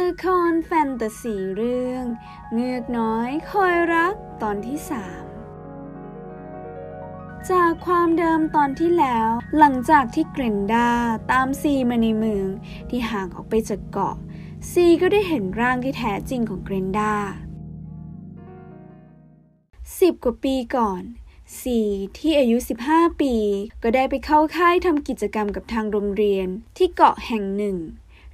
ละครแฟนตาซีเรื่อง เงือกน้อยคอยรักตอนที่สามจากความเดิมตอนที่แล้ว หลังจากที่เกรนดาตามซีมาในเมืองที่ห่างออกไปจากเกาะ ซีก็ได้เห็นร่างที่แท้จริงของเกรนดาสิบกว่าปีก่อนซีที่อายุ 15 ปี ก็ได้ไปเข้าค่ายทำกิจกรรมกับทางโรงเรียนที่เกาะแห่งหนึ่ง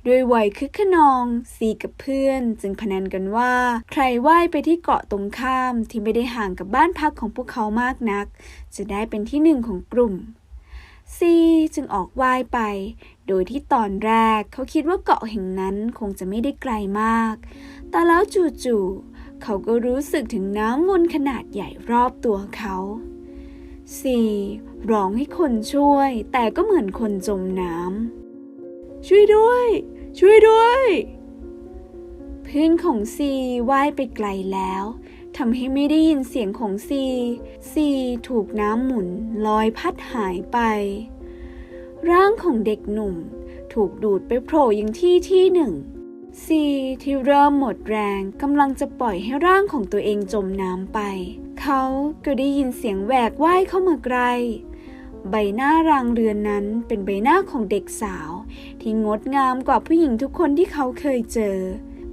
ด้วยวัยคึกขนอง ซีกับเพื่อน จึงพนันกันว่า ใครว่ายไปที่เกาะตรงข้ามที่ไม่ได้ห่างกับบ้านพักของพวกเขามากนัก จะได้เป็นที่หนึ่งของกลุ่มซีจึงออกว่ายไป โดยที่ตอนแรกเขาคิดว่าเกาะแห่งนั้นคงจะไม่ได้ไกลมาก แต่แล้วจู่ๆเขาก็รู้สึกถึงน้ำวนขนาดใหญ่รอบตัวเขาซีร้องให้คนช่วย แต่ก็เหมือนคนจมน้ำ ช่วยด้วย ช่วยด้วย เพื่อนของซีว่ายไปไกลแล้วทำให้ไม่ได้ยินเสียงของซี ซีถูกน้ำหมุนลอยพัดหายไป ร่างของเด็กหนุ่มถูกดูดไปโผล่ยังที่ที่หนึ่ง ซีที่เริ่มหมดแรงกำลังจะปล่อยให้ร่างของตัวเองจมน้ำไป เขาก็ได้ยินเสียงแหวกว่ายเข้ามาไกล ใบหน้ารางเรือนนั้นเป็นใบหน้าของเด็กสาว ที่งดงามกว่าผู้หญิงทุกคนที่เขาเคยเจอ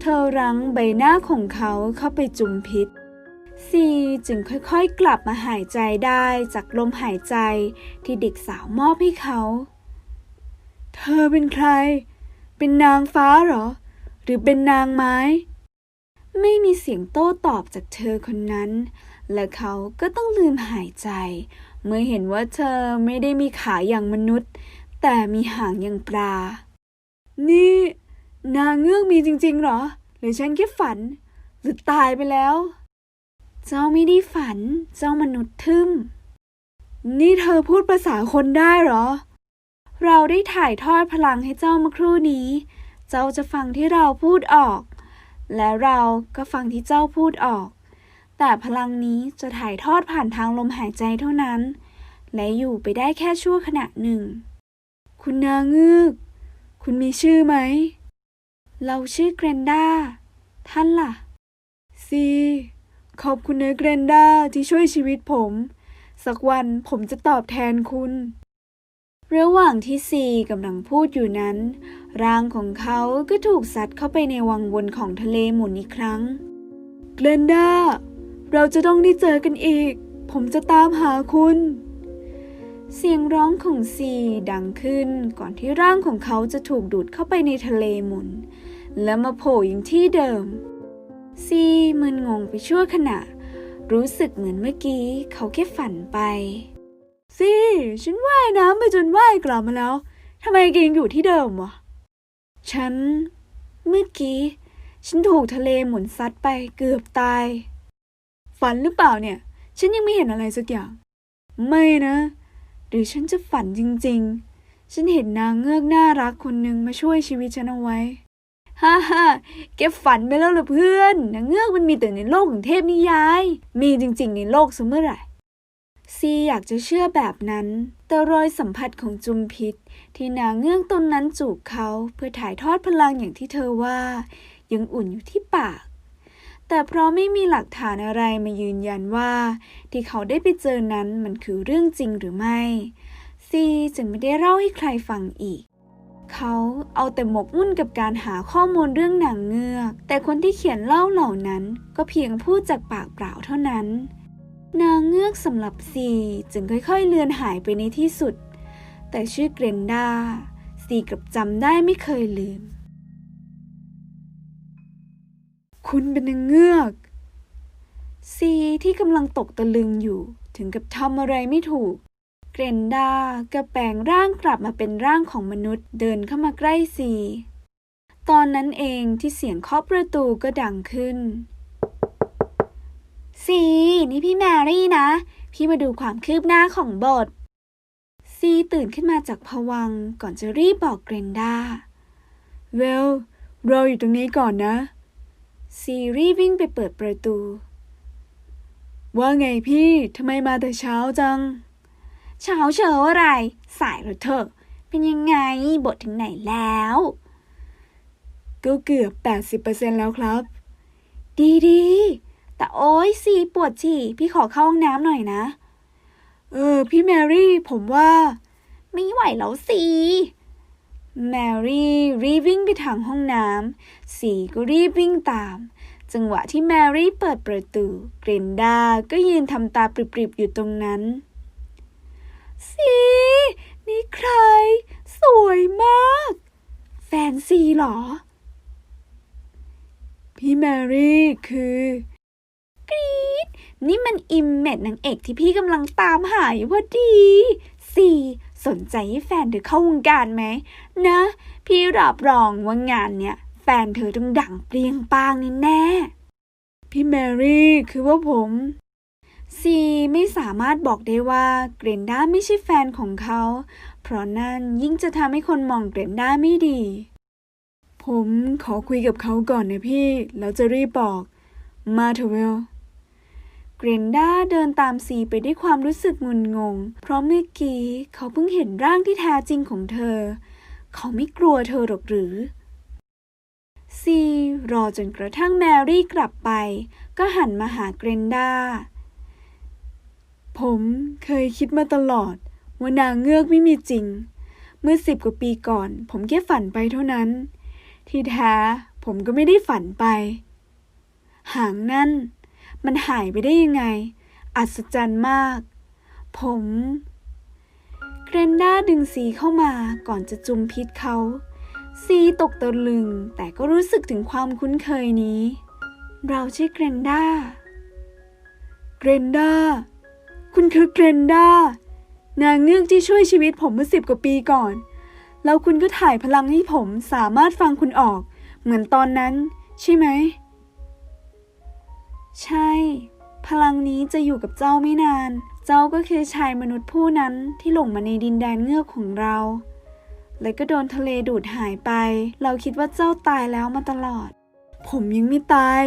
เธอรั้งใบหน้าของเขาเข้าไปจุมพิษซีจึงค่อยๆ กลับมาหายใจได้จากลมหายใจที่เด็กสาวมอบให้เขา เธอเป็นใคร เป็นนางฟ้าหรอ หรือเป็นนางไม้ ไม่มีเสียงโต้ตอบจากเธอคนนั้น และเขาก็ต้องลืมหายใจ เมื่อเห็นว่าเธอไม่ได้มีขาอย่างมนุษย์ แต่มีหางอย่างปลา นี่ นางเงือกมีจริงๆเหรอ หรือฉันแค่ฝัน หรือตายไปแล้ว เจ้าไม่ได้ฝัน เจ้ามนุษย์ทึมนี่เธอพูดภาษาคนได้เหรอ เราได้ถ่ายทอดพลังให้เจ้าเมื่อครู่นี้ เจ้าจะฟังที่เราพูดออก และเราก็ฟังที่เจ้าพูดออก แต่พลังนี้จะถ่ายทอดผ่านทางลมหายใจเท่านั้น และอยู่ไปได้แค่ชั่วขณะหนึ่ง คุณนางเงือก คุณมีชื่อไหม เราชื่อเกรนดา ท่านล่ะ ซี ขอบคุณนะเกรนดาที่ช่วยชีวิตผม สักวันผมจะตอบแทนคุณ ระหว่างที่ซีกำลังพูดอยู่นั้น ร่างของเขาก็ถูกซัดเข้าไปในวังวนของทะเลหมุนอีกครั้ง เกรนดา เราจะต้องได้เจอกันอีก ผมจะตามหาคุณ เสียงร้องของซีดังขึ้นก่อนที่ร่างของเขาจะถูกดูดเข้าไปในทะเลหมุน และมาโผล่อย่างที่เดิม ซีมึนงงไปชั่วขณะ รู้สึกเหมือนเมื่อกี้ เขาแค่ฝันไปซีฉันว่ายน้ำไปจนว่ายกลับมาแล้วทำไมแกยังอยู่ที่เดิมวะฉัน เมื่อกี้ ฉันถูกทะเลหมุนซัดไปเกือบตาย ฝันหรือเปล่าเนี่ย ฉันยังไม่เห็นอะไรสักอย่าง ไม่นะ หรือฉันจะฝันจริงๆ ฉันเห็นนางเงือกน่ารักคนหนึ่งมาช่วยชีวิตฉันเอาไว้ ฮ่าฮ่าแกฝันไปแล้วหรอเพื่อน นางเงือกมันมีแต่ในโลกของเทพนิยาย มีจริงๆในโลกเสมอไหร่ซีอยากจะเชื่อแบบนั้น แต่รอยสัมผัสของจุมพิษ ที่นางเงือกตนนั้นจูบเขาเพื่อถ่ายทอดพลังอย่างที่เธอว่า ยังอุ่นอยู่ที่ปาก แต่เพราะไม่มีหลักฐานอะไรมายืนยันว่า ที่เขาได้ไปเจอนั้นมันคือเรื่องจริงหรือไม่ ซีจึงไม่ได้เล่าให้ใครฟังอีก เขาเอาแต่หมกมุ่นกับการหาข้อมูลเรื่องนางเงือก แต่คนที่เขียนเล่าเหล่านั้นก็เพียงพูดจากปากเปล่าเท่านั้น นางเงือกสำหรับซีจึงค่อยๆเลือนหายไปในที่สุด แต่ชื่อเกรนดาซีกับจำได้ไม่เคยลืม คุณเป็นนางเงือกซีที่กำลังตกตะลึงอยู่ ถึงกับทำอะไรไม่ถูก เกรนดาก็แปลงร่างกลับมาเป็นร่างของมนุษย์เดินเข้ามาใกล้ซีตอนนั้นเองที่เสียงเคาะประตูก็ดังขึ้นซีนี่พี่แมรี่นะ พี่มาดูความคืบหน้าของบท ซีตื่นขึ้นมาจากผวังก่อนจะรีบบอกเกรนดาเวลเราอยู่ตรงนี้ก่อนนะ ซีรีวิ่งไปเปิดประตู ว่าไงพี่ทำไมมาแต่เช้าจัง เช้าเชออะไร สายแล้วเถอะเป็นยังไงบทถึงไหนแล้ว ก็เกือบ 80%แล้วครับ ดีดีแต่โอ้ยสีปวดฉี่ พี่ขอเข้าห้องน้ำหน่อยนะ เออ พี่แมรี่ผมว่า ไม่ไหวแล้วสิ แมรี่รีบวิ่งไปทางห้องน้ำ สีก็รีบวิ่งตาม จังหวะที่แมรี่เปิดประตู เกรนดา ก็ยืนทำตาปริบๆอยู่ตรงนั้น สี นี่ใคร สวยมาก แฟนซีเหรอ พี่แมรี่คือกรี๊ดนี่มันอิมเมจนางเอกที่พี่กำลังตามหาอยู่พอดี สี่ สนใจให้แฟนเธอเข้าวงการไหมนะ พี่รับรองว่างานเนี้ยแฟนเธอต้องดังเปรียงปางแน่ๆพี่แมรี่คือว่าผมซีไม่สามารถบอกได้ว่าเกรนด้าไม่ใช่แฟนของเขา เพราะนั่นยิ่งจะทำให้คนมองเกรนด้าไม่ดี ผมขอคุยกับเขาก่อนนะพี่ แล้วจะรีบบอก มาเถอะเวล เกรนด้าเดินตามซีไปด้วยความรู้สึกงุนงง เพราะเมื่อกี้เขาเพิ่งเห็นร่างที่แท้จริงของเธอ เขาไม่กลัวเธอหรอกหรือ ซีรอจนกระทั่งแมรี่กลับไป ก็หันมาหาเกรนด้า ผมเคยคิดมาตลอด ว่านางเงือกไม่มีจริง เมื่อสิบกว่าปีก่อน ผมแค่ฝันไปเท่านั้น ที่แท้ผมก็ไม่ได้ฝันไป หางนั่น มันหายไปได้ยังไง อัศจรรย์มาก ผมเกรนด้าดึงซีเข้ามาก่อนจะจุมพิษเขา ซีตกตะลึง แต่ก็รู้สึกถึงความคุ้นเคยนี้ เราชื่อเกรนด้า เกรนด้า คุณคือเกรนด้า นางเงือกที่ช่วยชีวิตผมเมื่อสิบกว่าปีก่อน แล้วคุณก็ถ่ายพลังให้ผมสามารถฟังคุณออก เหมือนตอนนั้น ใช่ไหม ใช่ พลังนี้จะอยู่กับเจ้าไม่นาน เจ้าก็คือชายมนุษย์ผู้นั้นที่หลงมาในดินแดนเงือกของเรา แล้วก็โดนทะเลดูดหายไป เราคิดว่าเจ้าตายแล้วมาตลอด ผมยังไม่ตาย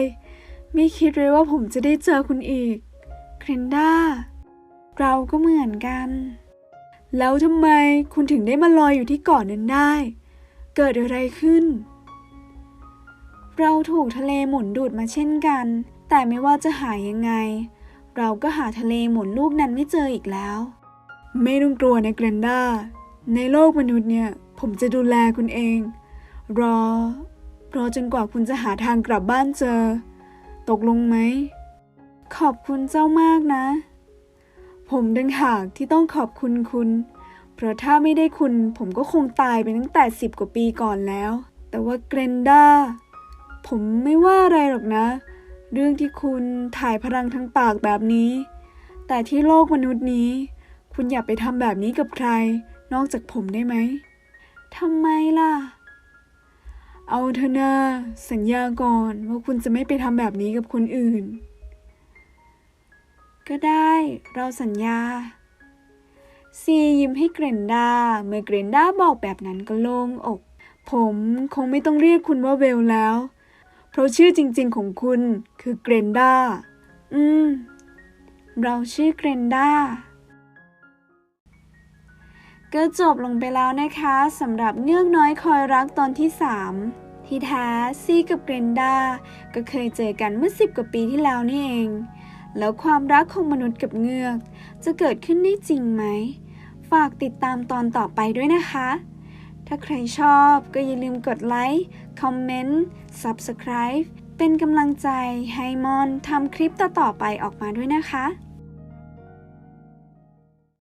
ไม่คิดเลยว่าผมจะได้เจอคุณอีก เคนด้า เราก็เหมือนกัน แล้วทำไมคุณถึงได้มาลอยอยู่ที่เกาะนนั้นได้ เกิดอะไรขึ้นเราถูกทะเลหมุนดูดมาเช่นกัน แต่ไม่ว่าจะหายังไง เราก็หาทะเลหมุนลูกนั้นไม่เจออีกแล้ว ไม่ต้องกลัวนะเกรนด้าในโลกมนุษย์เนี่ย ผมจะดูแลคุณเอง รอ รอจนกว่าคุณจะหาทางกลับบ้านเจอ ตกลงไหม ขอบคุณเจ้ามากนะ ผมดังหากที่ต้องขอบคุณคุณ เพราะถ้าไม่ได้คุณผมก็คงตายไปตั้งแต่สิบกว่าปีก่อนแล้ว แต่ว่าเกรนด้าผมไม่ว่าอะไรหรอกนะเเรื่องที่คุณถ่ายพลังทั้งปากแบบนี้ แต่ที่โลกมนุษย์นี้ คุณอย่าไปทำแบบนี้กับใคร นอกจากผมได้ไหมทำไมล่ะ เอาเถอะนะสัญญาก่อนว่าคุณจะไม่ไปทำแบบนี้กับคนอื่น ก็ได้ เราสัญญา ซียิ้มให้เกรนดา เมื่อเกรนดาบอกแบบนั้นก็โล่งอก ผมคงไม่ต้องเรียกคุณว่าเวลแล้ว ราะชื่อจริงๆของคุณคือเกรนด้าอืม เราชื่อเกรนด้าก็จบลงไปแล้วนะคะสำหรับเงือกน้อยคอยรักตอนที่ 3 ที่แท้ซีกับเกรนด้าก็เคยเจอกันเมื่อ 10 กว่าปีที่แล้วนี่เอง แล้วความรักของมนุษย์กับเงือก จะเกิดขึ้นได้จริงไหม ฝากติดตามตอนต่อไปด้วยนะคะ ถ้าใครชอบก็อย่าลืมกดไลค์ คอมเมนต์ Subscribe เป็นกำลังใจให้มอนทำคลิปต่อๆไปออกมาด้วยนะคะ